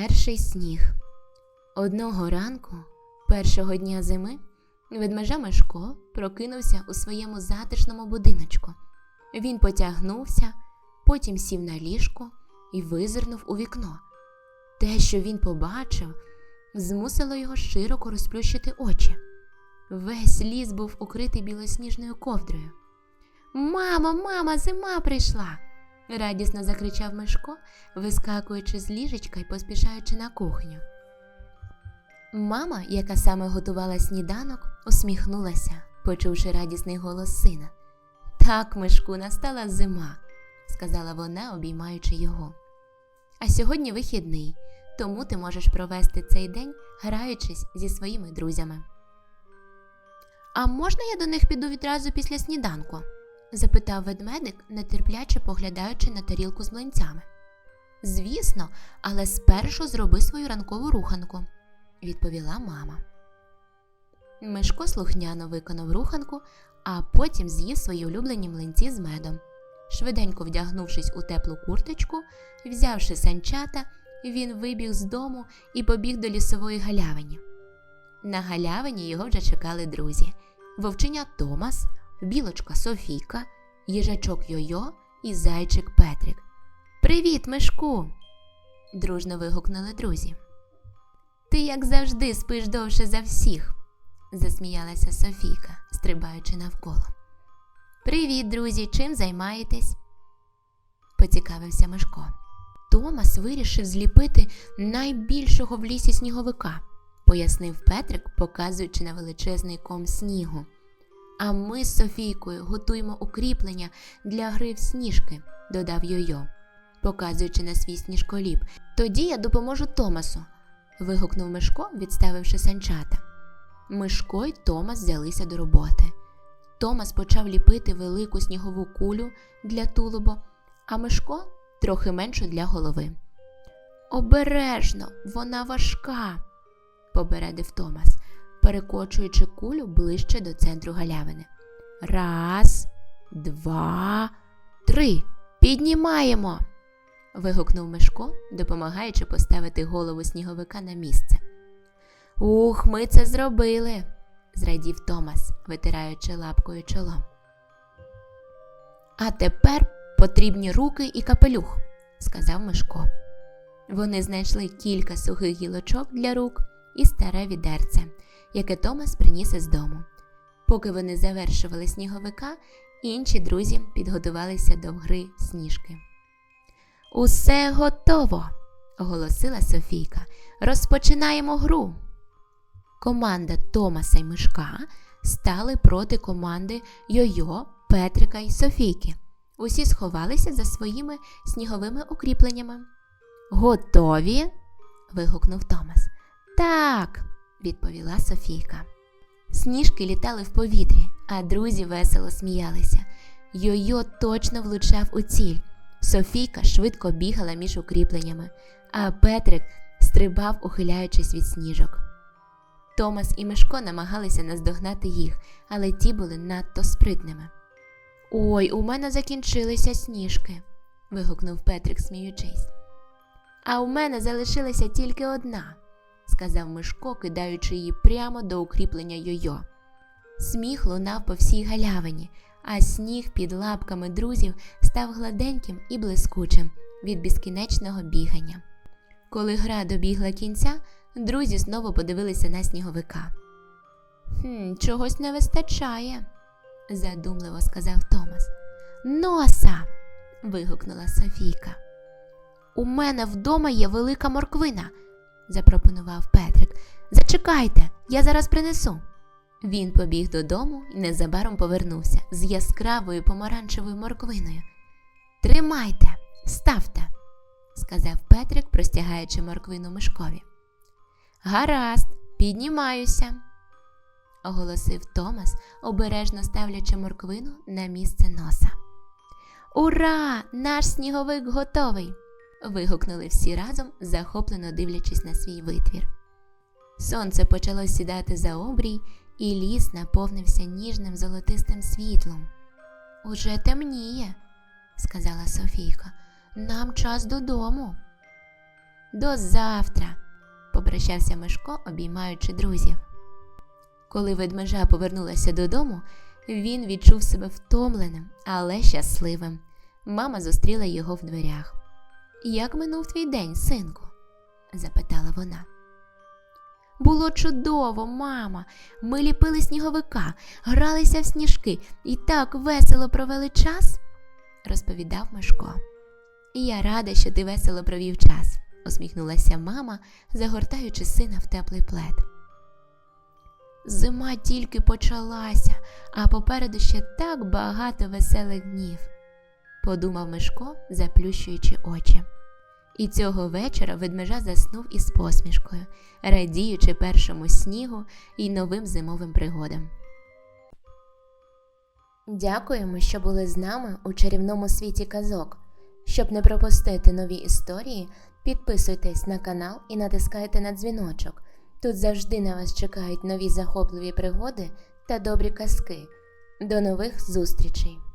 Перший сніг. Одного ранку, першого дня зими, ведмежа Мишко прокинувся у своєму затишному будиночку. Він потягнувся, потім сів на ліжко і визирнув у вікно. Те, що він побачив, змусило його широко розплющити очі. Весь ліс був укритий білосніжною ковдрою. Мама, мама, зима прийшла. Радісно закричав Мишко, вискакуючи з ліжечка і поспішаючи на кухню. Мама, яка саме готувала сніданок, усміхнулася, почувши радісний голос сина. Так, Мишку, настала зима, сказала вона, обіймаючи його. А сьогодні вихідний, тому ти можеш провести цей день, граючись зі своїми друзями. А можна я до них піду відразу після сніданку? Запитав ведмедик, нетерпляче поглядаючи на тарілку з млинцями. Звісно, але спершу зроби свою ранкову руханку, відповіла мама. Мишко слухняно виконав руханку, а потім з'їв свої улюблені млинці з медом. Швиденько вдягнувшись у теплу курточку, взявши санчата, він вибіг з дому і побіг до лісової галявині. На галявині його вже чекали друзі вовчиня Томас, білочка Софійка, їжачок Йойо і зайчик Петрик. Привіт, Мишку! дружно вигукнули друзі. Ти, як завжди, спиш довше за всіх, засміялася Софійка, стрибаючи навколо. Привіт, друзі, чим займаєтесь? поцікавився Мишко. Томас вирішив зліпити найбільшого в лісі сніговика, пояснив Петрик, показуючи на величезний ком снігу. А ми з Софійкою готуємо укріплення для гри в сніжки, додав Йойо, показуючи на свій сніжколіп. Тоді я допоможу Томасу. вигукнув Мишко, відставивши санчата. Мишко й Томас взялися до роботи. Томас почав ліпити велику снігову кулю для тулуба, а Мишко трохи меншу для голови. Обережно, вона важка, попередив Томас, перекочуючи кулю ближче до центру галявини. Раз, два, три. Піднімаємо. вигукнув Мишко, допомагаючи поставити голову сніговика на місце. Ух, ми це зробили, зрадів Томас, витираючи лапкою чоло. А тепер потрібні руки і капелюх, сказав Мишко. Вони знайшли кілька сухих гілочок для рук і старе відерце, яке Томас приніс із дому. Поки вони завершували сніговика, інші друзі підготувалися до гри сніжки. Усе готово, оголосила Софійка. Розпочинаємо гру. Команда Томаса й Мишка стали проти команди Йойо, Петрика й Софійки. Усі сховалися за своїми сніговими укріпленнями. Готові? вигукнув Томас. Так, відповіла Софійка. Сніжки літали в повітрі, а друзі весело сміялися. Йойо точно влучав у ціль. Софійка швидко бігала між укріпленнями, а Петрик стрибав, ухиляючись від сніжок. Томас і Мишко намагалися наздогнати їх, але ті були надто спритними. Ой, у мене закінчилися сніжки, вигукнув Петрик, сміючись. А у мене залишилася тільки одна, сказав Мишко, кидаючи її прямо до укріплення Йойо. Сміх лунав по всій галявині, а сніг під лапками друзів став гладеньким і блискучим від безкінечного бігання. Коли гра добігла кінця, друзі знову подивилися на сніговика. «Хм, Чогось не вистачає, задумливо сказав Томас. Носа. вигукнула Софійка. У мене вдома є велика морквина, запропонував Петрик. Зачекайте, я зараз принесу. Він побіг додому і незабаром повернувся з яскравою помаранчевою морквиною. Тримайте, ставте, сказав Петрик, простягаючи морквину Мишкові. Гаразд, піднімаюся, оголосив Томас, обережно ставлячи морквину на місце носа. Ура! Наш сніговик готовий! Вигукнули всі разом, захоплено дивлячись на свій витвір. Сонце почало сідати за обрій, і ліс наповнився ніжним золотистим світлом. Уже темніє, сказала Софійка. Нам час додому. До завтра, попрощався Мишко, обіймаючи друзів. Коли ведмежа повернулася додому, він відчув себе втомленим, але щасливим. Мама зустріла його в дверях. Як минув твій день, синку? запитала вона. Було чудово, мама. Ми ліпили сніговика, гралися в сніжки і так весело провели час, розповідав Мишко. Я рада, що ти весело провів час, усміхнулася мама, загортаючи сина в теплий плед. Зима тільки почалася, а попереду ще так багато веселих днів, подумав Мишко, заплющуючи очі. І цього вечора ведмежа заснув із посмішкою, радіючи першому снігу і новим зимовим пригодам. Дякуємо, що були з нами у чарівному світі казок. Щоб не пропустити нові історії, підписуйтесь на канал і натискайте на дзвіночок. Тут завжди на вас чекають нові захопливі пригоди та добрі казки. До нових зустрічей!